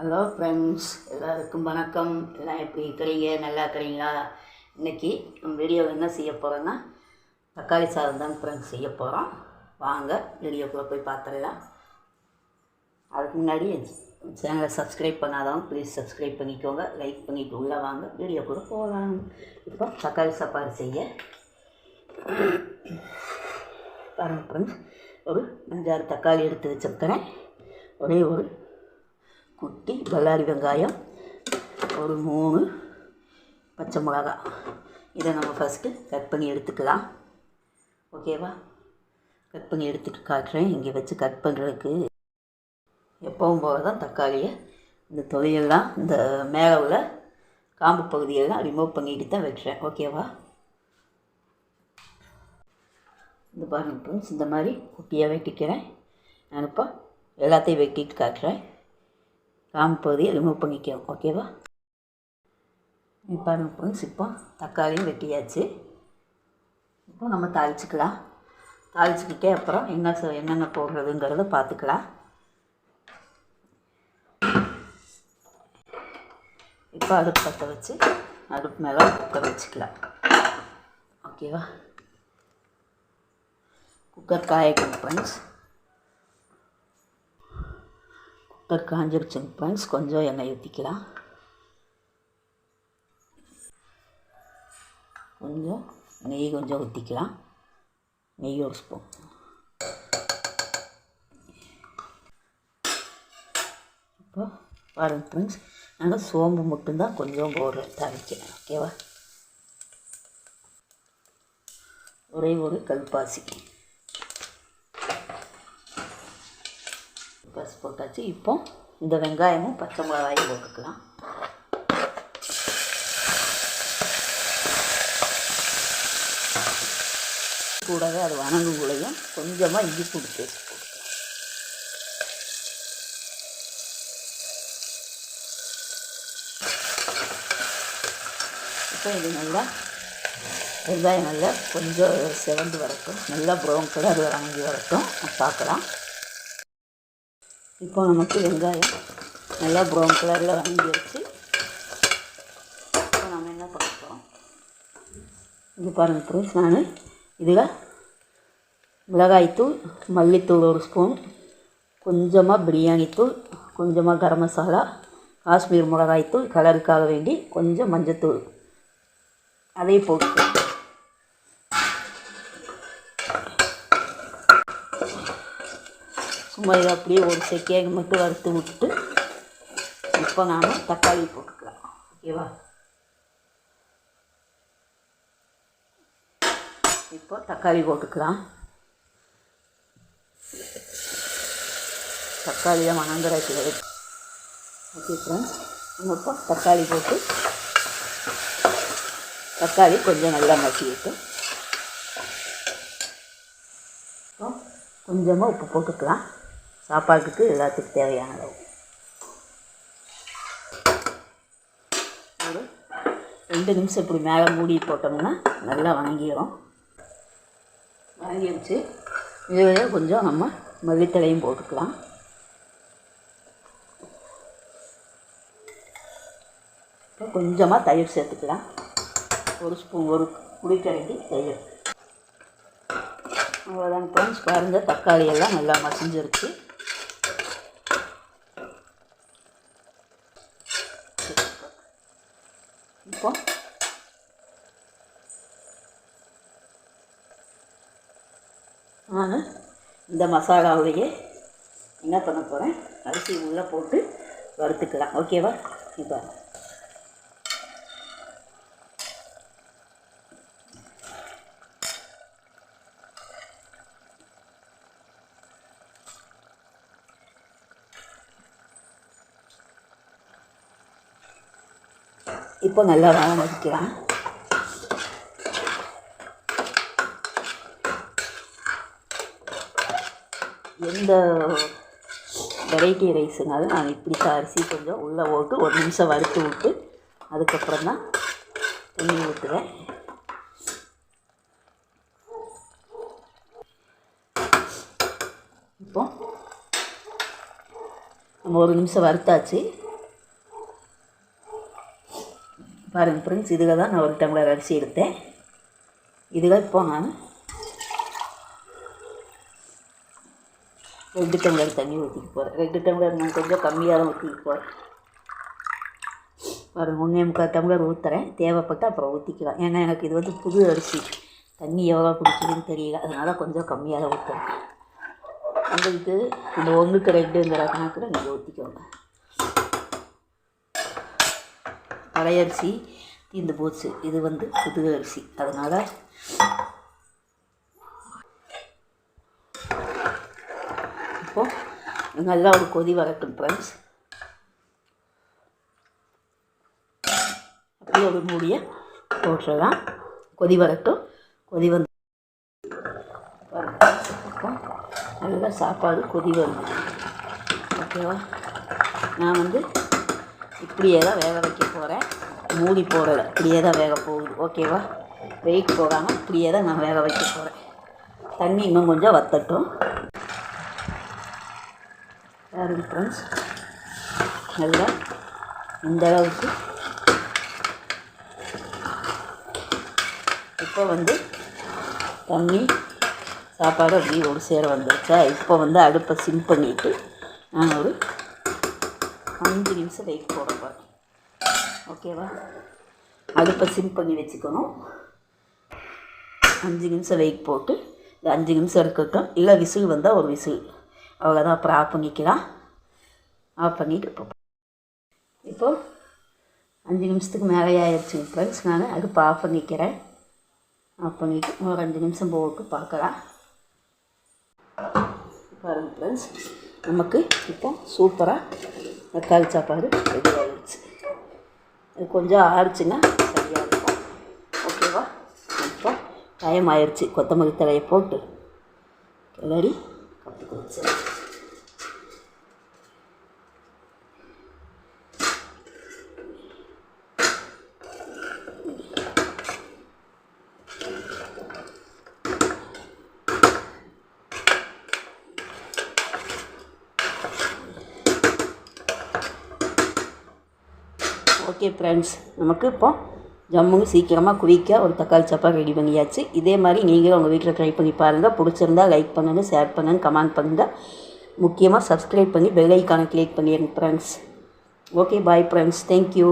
Hello friends எல்லாருக்கும் வணக்கம். எல்லாம் எப்படி இருக்கிறீங்க? நல்லா இருக்கிறீங்களா? இன்றைக்கி நம்ம வீடியோவில் என்ன செய்ய போகிறோன்னா தக்காளி சாதம் தான் ஃப்ரெண்ட்ஸ் செய்ய போகிறோம் வாங்க வீடியோக்குள்ளே போய் பார்த்துடலாம் அதுக்கு முன்னாடி சேனலை சப்ஸ்கிரைப் பண்ணாதவங்க ப்ளீஸ் சப்ஸ்கிரைப் பண்ணிக்கோங்க. லைக் பண்ணிட்டு உள்ளே வாங்க வீடியோக்குள்ளே போகலாம் இப்போ தக்காளி சாப்பாடு செய்ய பாருங்கள் ஃப்ரெண்ட்ஸ் ஒரு அஞ்சாறு தக்காளி எடுத்து வச்சுருக்கிறேன். ஒரே ஒரு குட்டி பல்லாரி வெங்காயம். ஒரு மூணு பச்சை மிளகா. இதை நம்ம ஃபஸ்ட்டு கட் பண்ணி எடுத்துக்கலாம். ஓகேவா கட் பண்ணி எடுத்துட்டு காட்டுறேன். இங்கே வச்சு கட் பண்ணுறதுக்கு எப்பவும் போக தான் தக்காளியை இந்த தொழிலெல்லாம் இந்த மேலே உள்ள காம்பு பகுதியெல்லாம் ரிமூவ் பண்ணிட்டு தான் வைக்கிறேன். ஓகேவா இந்த பாருங்க ஃப்ரெண்ட்ஸ் இந்த மாதிரி குட்டியாக வெட்டிக்கிறேன் நான் இப்போ எல்லாத்தையும் வெட்டிட்டு காட்டுறேன். ராம் பகுதியை ரிமூவ் பண்ணிக்கிறோம் ஓகேவா இப்போ பாருங்க ஃப்ரெண்ட்ஸ் இப்போ தக்காளியும் வெட்டியாச்சு. இப்போ நம்ம தாளிச்சுக்கலாம். தாளிச்சுக்கிட்டே அப்புறம் என்ன என்னென்ன போடுறதுங்கிறத பார்த்துக்கலாம். இப்போ அடுப்பு பற்ற வச்சு அடுப்பு மேலே குக்கர் வச்சுக்கலாம். ஓகேவா குக்கர் காயக்கணும் ஃப்ரெண்ட்ஸ் குக்கர் காஞ்சிருச்சுங்க ஃப்ரெண்ட்ஸ் கொஞ்சம் எண்ணெய் ஊற்றிக்கலாம் கொஞ்சம் நெய் கொஞ்சம் ஊற்றிக்கலாம் நெய் ஒரு ஸ்பூன் இப்போ பாருங்க ஃப்ரெண்ட்ஸ் நாங்கள் சோம்பு மட்டும்தான் கொஞ்சம் போடுறேன் தாளிக்கிறேன் ஓகேவா ஒரே ஒரு கல்பாசி. போட்டாச்சு. இப்போ இந்த வெங்காயமும் பச்சை மிளகாயும் போட்டுக்கலாம். கூடவே அது வணங்கும் கூடையும் கொஞ்சமாக இஞ்சி பூண்டு போட்டுக்கலாம். இப்போ இது நல்லா வெங்காயம் நல்லா கொஞ்சம் செவந்து வரட்டும். நல்லா ப்ரௌன் கலர் வணங்கி வரட்டும். பார்க்கலாம். இப்போ நமக்கு வெங்காயம் நல்லா ப்ரௌன் கலரில் வணங்கிடுச்சு இப்போ நம்ம என்ன பண்ண போகிறோம் பாருங்கள் ஃப்ரெண்ட்ஸ் நான் இதில் மிளகாய்த்தூள் மல்லித்தூள் ஒரு ஸ்பூன் கொஞ்சமாக பிரியாணி தூள் கொஞ்சமாக கரம் மசாலா காஷ்மீர் மிளகாய்த்தூள் கலருக்காக வேண்டி கொஞ்சம் மஞ்சத்தூள். அதே போட்டு சும்மா இதை அப்படியே ஒரு செகண்ட் மட்டும் வறுத்து விட்டு இப்போ நாம் தக்காளி போட்டுக்கலாம். ஓகேவா? இப்போ தக்காளி போட்டுக்கலாம். தக்காளியை வணங்குறதுக்கு ஓகே ஃப்ரெண்ட்ஸ் நம்ம இப்போ தக்காளி போட்டு தக்காளி கொஞ்சம் நல்லா மசிக்கிட்டு இப்போ கொஞ்சமாக உப்பு போட்டுக்கலாம். சாப்பாட்டுக்கு எல்லாத்துக்கும் தேவையான அளவு. ஒரு ரெண்டு நிமிஷம் இப்படி மேலே மூடி போட்டோம்னா நல்லா வணங்கிடும் வணங்கிடுச்சு இதில் கொஞ்சம் நம்ம மல்லித்தலையும் போட்டுக்கலாம். இப்போ கொஞ்சமாக தயிர் சேர்த்துக்கலாம். ஒரு ஸ்பூன் ஒரு குடிக்கரண்டி தயிர். அவ்வளோதான் ஃப்ரெண்ட்ஸ் பாருங்கள் தக்காளி எல்லாம் நல்லா மசிஞ்சிருச்சு. இப்போ நான் இந்த மசாலாவிலேயே என்ன பண்ண போகிறேன் அரிசி உள்ளே போட்டு வறுத்துக்கலாம். ஓகேவா இப்போ இப்போ நல்லா வதக்கிக்கலாம். எந்த வெரைட்டி ரைஸுனாலும் நான் இப்படி அரிசி கொஞ்சம் உள்ளே போட்டு ஒரு நிமிஷம் வறுத்து விட்டு அதுக்கப்புறம் தான் தண்ணி ஊற்றுவேன். இப்போ நம்ம ஒரு நிமிஷம் வறுத்தாச்சு. பாருங்கள் ஃப்ரெண்ட்ஸ் இதுக தான் நான் ஒரு டம்ளர் அரிசி எடுத்தேன். இதுக இப்போ நான் ரெண்டு டம்ளர் தண்ணி ஊற்றிக்க போகிறேன் ரெண்டு டம்ளர் நான் கொஞ்சம் கம்மியாக தான் ஊற்றிக்க போகிறேன் பாருங்கள் ஒன்றே முக்கால் டம்ளர் ஊற்றுறேன் தேவைப்பட்டு அப்புறம் ஊற்றிக்கலாம் ஏன்னா எனக்கு இது வந்து புது அரிசி. தண்ணி எவ்வளோ பிடிக்குதுன்னு தெரியல. அதனால் கொஞ்சம் கம்மியாக தான் ஊற்றுறேன் உங்களுக்கு இந்த ஒன்றுக்கு ரெண்டுங்கிற கணக்கில் நீங்கள் ஊற்றிக்கோங்க பழைய அரிசி தீர்ந்து போச்சு. இது வந்து புது அரிசி அதனால் இப்போது நல்லா ஒரு கொதி வரட்டும் ஃப்ரெண்ட்ஸ் அப்படியே ஒரு மூடிய போட்டுடலாம். கொதி வரட்டும். கொதி வந்து இப்போ நல்லா சாப்பாடு கொதி வருது ஓகேவா? நான் வந்து இப்படியே தான் வேக வைக்க போகிறேன் மூடி போடலை. இப்படியே தான் வேக போகுது. ஓகேவா வெயிட் போடாமல் இப்படியே தான் நான் வேக வைக்க போகிறேன் தண்ணி இன்னும் கொஞ்சம் வத்தட்டும். பாருங்க ஃப்ரெண்ட்ஸ் நல்லா இந்த அளவுக்கு. இப்போ வந்து தண்ணி சாப்பாடு அப்படியே ஒரு சேர வந்துருச்சா? இப்போ வந்து அடுப்பை சிம் பண்ணிவிட்டு நான் ஒரு அஞ்சு நிமிஷம் வெயிட் போட போகிறேன் ஓகேவா? அடுப்பை சிம் பண்ணி வச்சுக்கணும். அஞ்சு நிமிஷம் வெயிட் போட்டு இந்த அஞ்சு நிமிஷம் இருக்கட்டும். இல்லை விசில் வந்தால் ஒரு விசில். அவ்வளோதான் அப்புறம் ஆஃப் பண்ணிக்கலாம். ஆஃப் பண்ணிவிட்டு இப்போ இப்போது அஞ்சு நிமிஷத்துக்கு மேலே ஆயிடுச்சு ஃப்ரெண்ட்ஸ் நான் அடுப்பை ஆஃப் பண்ணிக்கிறேன். ஆஃப் பண்ணிவிட்டு ஒரு அஞ்சு நிமிஷம் போட்டு பார்க்கலாம். பாருங்கள் ஃப்ரெண்ட்ஸ் நமக்கு இப்போ சூப்பராக தக்காளி சாப்பாடு ரெடி ஆகிடுச்சு இது கொஞ்சம் ஆறுச்சுன்னா சரியாக இருக்கும். ஓகேவா? இப்போ டைம் ஆயிடுச்சு கொத்தமல்லி தலையை போட்டு கிளறி கற்றுக்கு வச்சு ஓகே ஃப்ரெண்ட்ஸ் நமக்கு இப்போ ஜம்முன்னு சீக்கிரமாக குவிக்க ஒரு தக்காளி சாப்பாடு ரெடி பண்ணியாச்சு. இதே மாதிரி நீங்களும் உங்கள் வீட்டில் ட்ரை பண்ணி பாருங்கள் பிடிச்சிருந்தா லைக் பண்ணுங்கள் ஷேர் பண்ணுங்கள் கமெண்ட் பண்ணுங்கள் முக்கியமாக சப்ஸ்கிரைப் பண்ணி பெல் ஐக்கானை கிளிக் பண்ணிடுங்க friends okay bye friends thank you